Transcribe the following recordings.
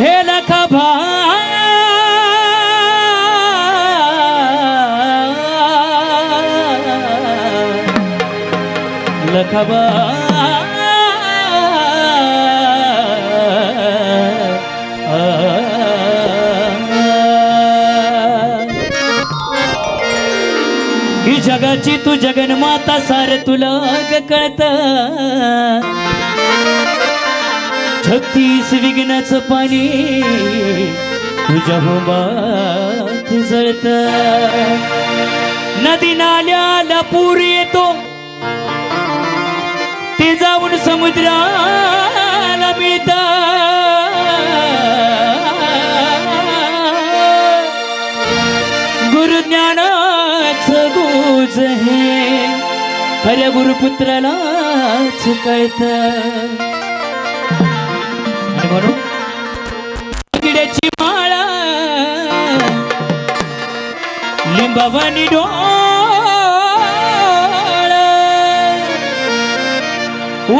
हे नका लखबा ही जगाची तू जगन्माता सार तुला कळत. छत्तीस विघ्नाचं पाणी तुझ्या होमात जळत. नदी नाल्याला पूर येतो. ते जाऊन समुद्राला मिळत. गुरुज्ञानाच गुज हे खऱ्या गुरुपुत्रालाच कळत. म्हणून किड्याची माळा. लिंबावानी डोळ.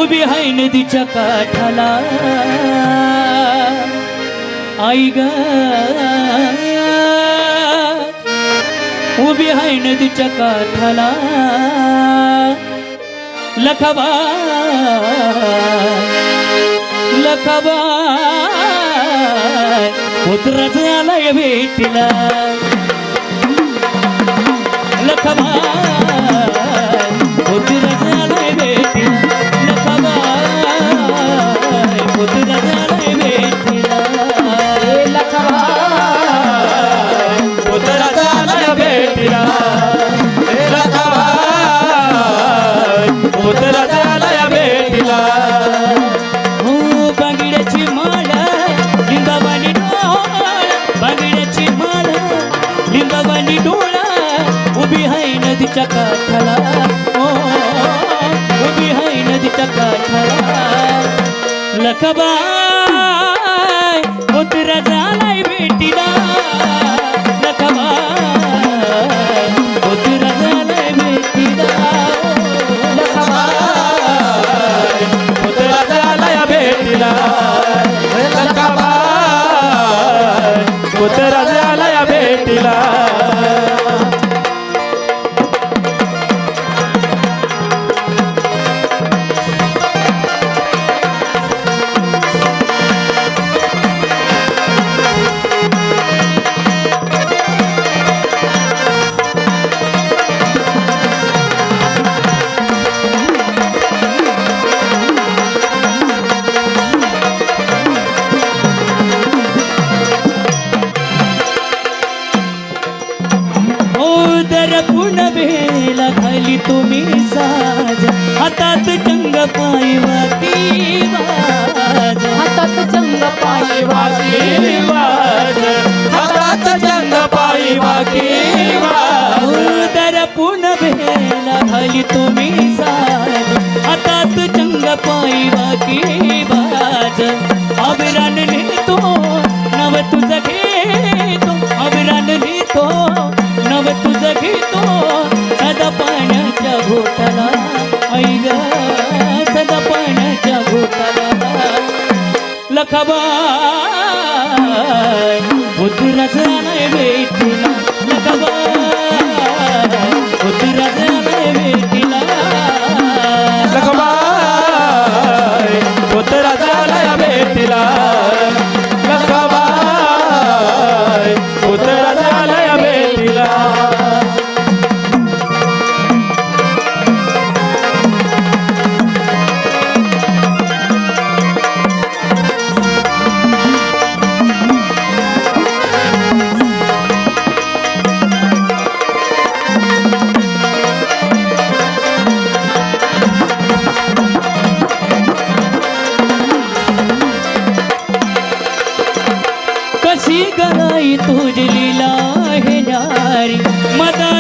उभी हाय नदीच्या काठाला. आई ग. उभी हाय नदीच्या काठाला. लखबा लखबा पुत्रच आलाय भेटीला. लखबा नदीच्या काठाला. हो उभी हाय नदीच्या काठाला. लखबाय उतरा झालाय भेटीला. झाली तुम्ही साज. हातात चंग पायी बाकी बाज. अभिरान लिहितो नव तुझ घेतो. अभिरान लिहितो नव तुझ घेतो. सदा पाण्याच्या घोटाला ऐ ग सदा पाण्याच्या घोटाला. लखबाय बुद्धराज आलाय भेटीला पूजलीला तुझी हे नारी मदा